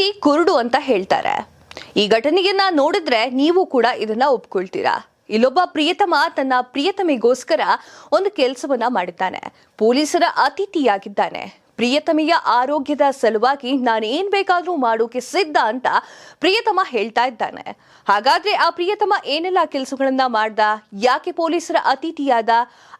ಪ್ರೀತಿ ಕುರುಡು ಅಂತ ಹೇಳ್ತಾರೆ. ಈ ಘಟನೆಯನ್ನ ನೋಡಿದ್ರೆ ನೀವು ಕೂಡ ಇದನ್ನ ಒಪ್ಕೊಳ್ತೀರಾ? ಇಲ್ಲೊಬ್ಬ ಪ್ರಿಯತಮ ತನ್ನ ಪ್ರಿಯತಮಿಗೋಸ್ಕರ ಒಂದು ಕೆಲಸವನ್ನ ಮಾಡಿದ್ದಾನೆ. ಪೊಲೀಸರ ಅತಿಥಿಯಾಗಿದ್ದಾನೆ. ಪ್ರಿಯತಮಿಯ ಆರೋಗ್ಯದ ಸಲುವಾಗಿ ನಾನೇನ್ ಬೇಕಾದ್ರೂ ಮಾಡೋಕೆ ಸಿದ್ಧ ಅಂತ ಪ್ರಿಯತಮ ಹೇಳ್ತಾ ಇದ್ದಾನೆ. ಹಾಗಾದ್ರೆ ಆ ಪ್ರಿಯತಮ ಏನೆಲ್ಲ ಕೆಲಸಗಳನ್ನ ಮಾಡ್ದ? ಯಾಕೆ ಪೊಲೀಸರ ಅತಿಥಿಯಾದ?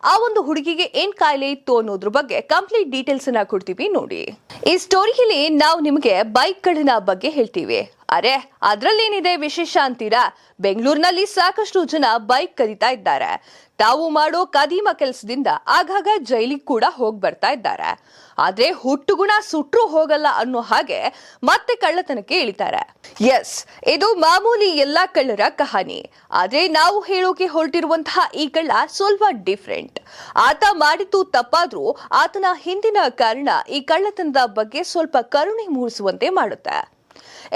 ಆ ಒಂದು ಹುಡುಗಿಗೆ ಏನ್ ಕಾಯಿಲೆ ಇತ್ತು ಅನ್ನೋದ್ರ ಬಗ್ಗೆ ಕಂಪ್ಲೀಟ್ ಡೀಟೇಲ್ಸ್ ಅನ್ನ ಕೊಡ್ತೀವಿ ನೋಡಿ. ಈ ಸ್ಟೋರಿಯಲ್ಲಿ ನಾವು ನಿಮಗೆ ಬೈಕ್ಗಳನ್ನ ಬಗ್ಗೆ ಹೇಳ್ತೀವಿ. ಅರೆ, ಅದ್ರಲ್ಲೇನಿದೆ ವಿಶೇಷ ಅಂತೀರಾ? ಬೆಂಗಳೂರಿನಲ್ಲಿ ಸಾಕಷ್ಟು ಜನ ಬೈಕ್ ಕದೀತಾ ಇದ್ದಾರೆ. ತಾವು ಮಾಡೋ ಕದೀಮ ಕೆಲಸದಿಂದ ಆಗಾಗ ಜೈಲಿಗೆ ಕೂಡ ಹೋಗಿ ಬರ್ತಾ ಇದ್ದಾರೆ. ಆದ್ರೆ ಹುಟ್ಟುಗುಣ ಸುಟ್ರು ಹೋಗಲ್ಲ ಅನ್ನೋ ಹಾಗೆ ಮತ್ತೆ ಕಳ್ಳತನಕ್ಕೆ ಇಳಿತಾರೆ. ಎಸ್ ಇದು ಮಾಮೂಲಿ ಎಲ್ಲಾ ಕಳ್ಳರ ಕಹಾನಿ. ಆದ್ರೆ ನಾವು ಹೇಳೋಕೆ ಹೊರಟಿರುವಂತಹ ಈ ಕಳ್ಳ ಸ್ವಲ್ಪ ಡಿಫ್ರೆಂಟ್ ಆತ ಮಾಡಿದ್ದು ತಪ್ಪಾದ್ರೂ ಆತನ ಹಿಂದಿನ ಕಾರಣ ಈ ಕಳ್ಳತನದ ಬಗ್ಗೆ ಸ್ವಲ್ಪ ಕರುಣೆ ಮೂಡಿಸುವಂತೆ ಮಾಡುತ್ತೆ.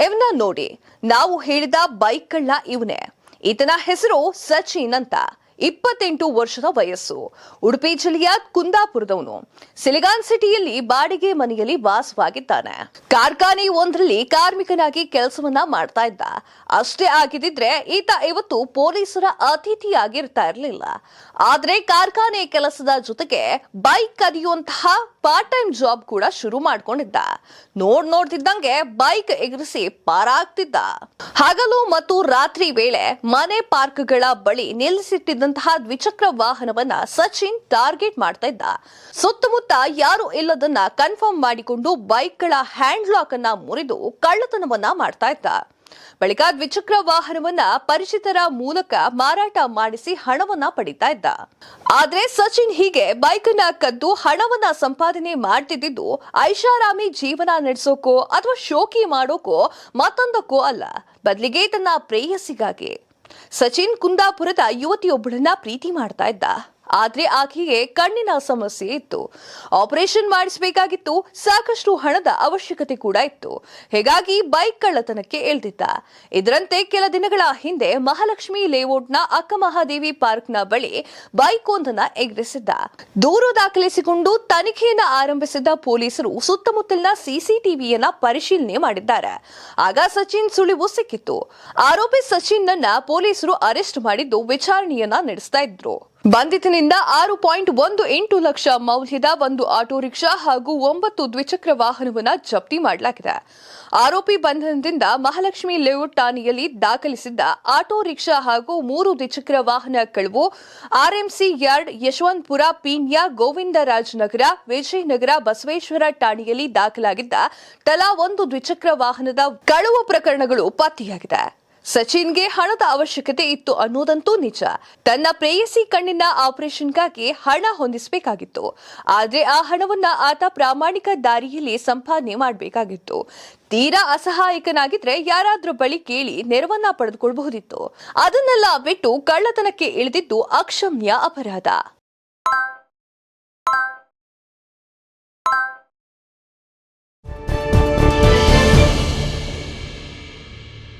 ಇವನ್ನ ನೋಡಿ ನಾವು ಹೇಳಿದ ಬೈಕ್ ಕಳ್ಳ ಇವನೇ. ಈತನ ಹೆಸರು ಸಚಿನ್ ಅಂತ. ಇಪ್ಪತ್ತೆಂಟು ವರ್ಷದ ವಯಸ್ಸು. ಉಡುಪಿ ಜಿಲ್ಲೆಯ ಕುಂದಾಪುರದವನು. ಸಿಲಿಗಾನ್ ಸಿಟಿಯಲ್ಲಿ ಬಾಡಿಗೆ ಮನೆಯಲ್ಲಿ ವಾಸವಾಗಿದ್ದಾನೆ. ಕಾರ್ಖಾನೆ ಒಂದರಲ್ಲಿ ಕಾರ್ಮಿಕನಾಗಿ ಕೆಲಸವನ್ನ ಮಾಡ್ತಾ ಇದ್ದ. ಅಷ್ಟೇ ಆಗಿದ್ದಿದ್ರೆ ಈತ ಇವತ್ತು ಪೊಲೀಸರ ಅತಿಥಿಯಾಗಿರ್ತಾ ಇರಲಿಲ್ಲ. ಆದ್ರೆ ಕಾರ್ಖಾನೆ ಕೆಲಸದ ಜೊತೆಗೆ ಬೈಕ್ ಕದಿಯುವಂತಹ ಪಾರ್ಟ್ ಟೈಮ್ ಜಾಬ್ ಕೂಡ ಶುರು ಮಾಡ್ಕೊಂಡಿದ್ದ. ನೋಡ್ ನೋಡ್ತಿದ್ದಂಗೆ ಬೈಕ್ ಎಗರಿಸಿ ಪಾರಾಗ್ತಿದ್ದ. ಹಗಲು ಮತ್ತು ರಾತ್ರಿ ವೇಳೆ ಮನೆ ಪಾರ್ಕ್ಗಳ ಬಳಿ ನಿಲ್ಲಿಸಿಟ್ಟಿದ್ದಂತಹ ದ್ವಿಚಕ್ರ ವಾಹನವನ್ನ ಸಚಿನ್ ಟಾರ್ಗೆಟ್ ಮಾಡ್ತಾ ಇದ್ದ. ಸುತ್ತಮುತ್ತ ಯಾರು ಇಲ್ಲದನ್ನ ಕನ್ಫರ್ಮ್ ಮಾಡಿಕೊಂಡು ಬೈಕ್ಗಳ ಹ್ಯಾಂಡ್ ಲಾಕ್ ಅನ್ನ ಮುರಿದು ಕಳ್ಳತನವನ್ನ ಮಾಡ್ತಾ ಇದ್ದ. ಬಳಿಕ ದ್ವಿಚಕ್ರ ವಾಹನವನ್ನ ಪರಿಚಿತರ ಮೂಲಕ ಮಾರಾಟ ಮಾಡಿಸಿ ಹಣವನ್ನ ಪಡಿತಾ ಇದ್ದ. ಆದ್ರೆ ಸಚಿನ್ ಹೀಗೆ ಬೈಕ್ ಅನ್ನ ಕದ್ದು ಹಣವನ್ನ ಸಂಪಾದನೆ ಮಾಡ್ತಿದ್ದು ಐಷಾರಾಮಿ ಜೀವನ ನಡೆಸೋಕೋ ಅಥವಾ ಶೋಕಿ ಮಾಡೋಕೋ ಮತ್ತೊಂದಕ್ಕೋ ಅಲ್ಲ. ಬದಲಿಗೆ ತನ್ನ ಪ್ರೇಯಸಿಗಾಗಿ. ಸಚಿನ್ ಕುಂದಾಪುರದ ಯುವತಿಯೊಬ್ಬಳನ್ನ ಪ್ರೀತಿ ಮಾಡ್ತಾ ಇದ್ದ. ಆದ್ರೆ ಆಕೆಗೆ ಕಣ್ಣಿನ ಸಮಸ್ಯೆ ಇತ್ತು. ಆಪರೇಷನ್ ಮಾಡಿಸಬೇಕಾಗಿತ್ತು. ಸಾಕಷ್ಟು ಹಣದ ಅವಶ್ಯಕತೆ ಕೂಡ ಇತ್ತು. ಹೀಗಾಗಿ ಬೈಕ್ ಕಳ್ಳತನಕ್ಕೆ ಇಳಿದಿದ್ದ. ಇದರಂತೆ ಕೆಲ ದಿನಗಳ ಹಿಂದೆ ಮಹಾಲಕ್ಷ್ಮಿ ಲೇಔಟ್ನ ಅಕ್ಕಮಹಾದೇವಿ ಪಾರ್ಕ್ನ ಬಳಿ ಬೈಕ್ ಒಂದನ್ನ ಎಗರಿಸಿದ್ದ. ದೂರು ದಾಖಲಿಸಿಕೊಂಡು ತನಿಖೆಯನ್ನ ಆರಂಭಿಸಿದ್ದ ಪೊಲೀಸರು ಸುತ್ತಮುತ್ತಲಿನ ಸಿಸಿಟಿವಿಯನ್ನ ಪರಿಶೀಲನೆ ಮಾಡಿದ್ದಾರೆ. ಆಗ ಸಚಿನ್ ಸುಳಿವು ಸಿಕ್ಕಿತ್ತು. ಆರೋಪಿ ಸಚಿನ್ನನ್ನ ಪೊಲೀಸರು ಅರೆಸ್ಟ್ ಮಾಡಿದ್ದು ವಿಚಾರಣೆಯನ್ನ ನಡೆಸ್ತಾ ಇದ್ರು. ಬಂಧಿತನಿಂದ ಆರು ಪಾಯಿಂಟ್ ಒಂದು ಎಂಟು ಲಕ್ಷ ಮೌಲ್ಯದ ಒಂದು ಆಟೋ ರಿಕ್ಷಾ ಹಾಗೂ ಒಂಬತ್ತು ದ್ವಿಚಕ್ರ ವಾಹನವನ್ನು ಜಪ್ತಿ ಮಾಡಲಾಗಿದೆ. ಆರೋಪಿ ಬಂಧನದಿಂದ ಮಹಾಲಕ್ಷ್ಮಿ ಲೇಔಟ್ ಠಾಣೆಯಲ್ಲಿ ದಾಖಲಿಸಿದ್ದ ಆಟೋ ರಿಕ್ಷಾ ಹಾಗೂ ಮೂರು ದ್ವಿಚಕ್ರ ವಾಹನ ಕಳವು ಆರ್ಎಂಸಿ ಯಾರ್ಡ್ ಯಶವಂತಪುರ ಪೀಣ್ಯ ಗೋವಿಂದರಾಜನಗರ ವಿಜಯನಗರ ಬಸವೇಶ್ವರ ಠಾಣೆಯಲ್ಲಿ ದಾಖಲಾಗಿದ್ದ ತಲಾ ಒಂದು ದ್ವಿಚಕ್ರ ವಾಹನದ ಕಳವು ಪ್ರಕರಣಗಳು ಪತ್ತೆಯಾಗಿದೆ. ಸಚಿನ್ಗೆ ಹಣದ ಅವಶ್ಯಕತೆ ಇತ್ತು ಅನ್ನೋದಂತೂ ನಿಜ. ತನ್ನ ಪ್ರೇಯಸಿ ಕಣ್ಣಿನ ಆಪರೇಷನ್ಗಾಗಿ ಹಣ ಹೊಂದಿಸಬೇಕಾಗಿತ್ತು. ಆದ್ರೆ ಆ ಹಣವನ್ನ ಆತ ಪ್ರಾಮಾಣಿಕ ದಾರಿಯಲ್ಲಿ ಸಂಪಾದನೆ ಮಾಡಬೇಕಾಗಿತ್ತು. ತೀರಾ ಅಸಹಾಯಕನಾಗಿದ್ರೆ ಯಾರಾದ್ರೂ ಬಳಿ ಕೇಳಿ ನೆರವನ್ನ ಪಡೆದುಕೊಳ್ಳಬಹುದಿತ್ತು ಅದನ್ನೆಲ್ಲ ಬಿಟ್ಟು ಕಳ್ಳತನಕ್ಕೆ ಇಳಿದಿದ್ದು ಅಕ್ಷಮ್ಯ ಅಪರಾಧ.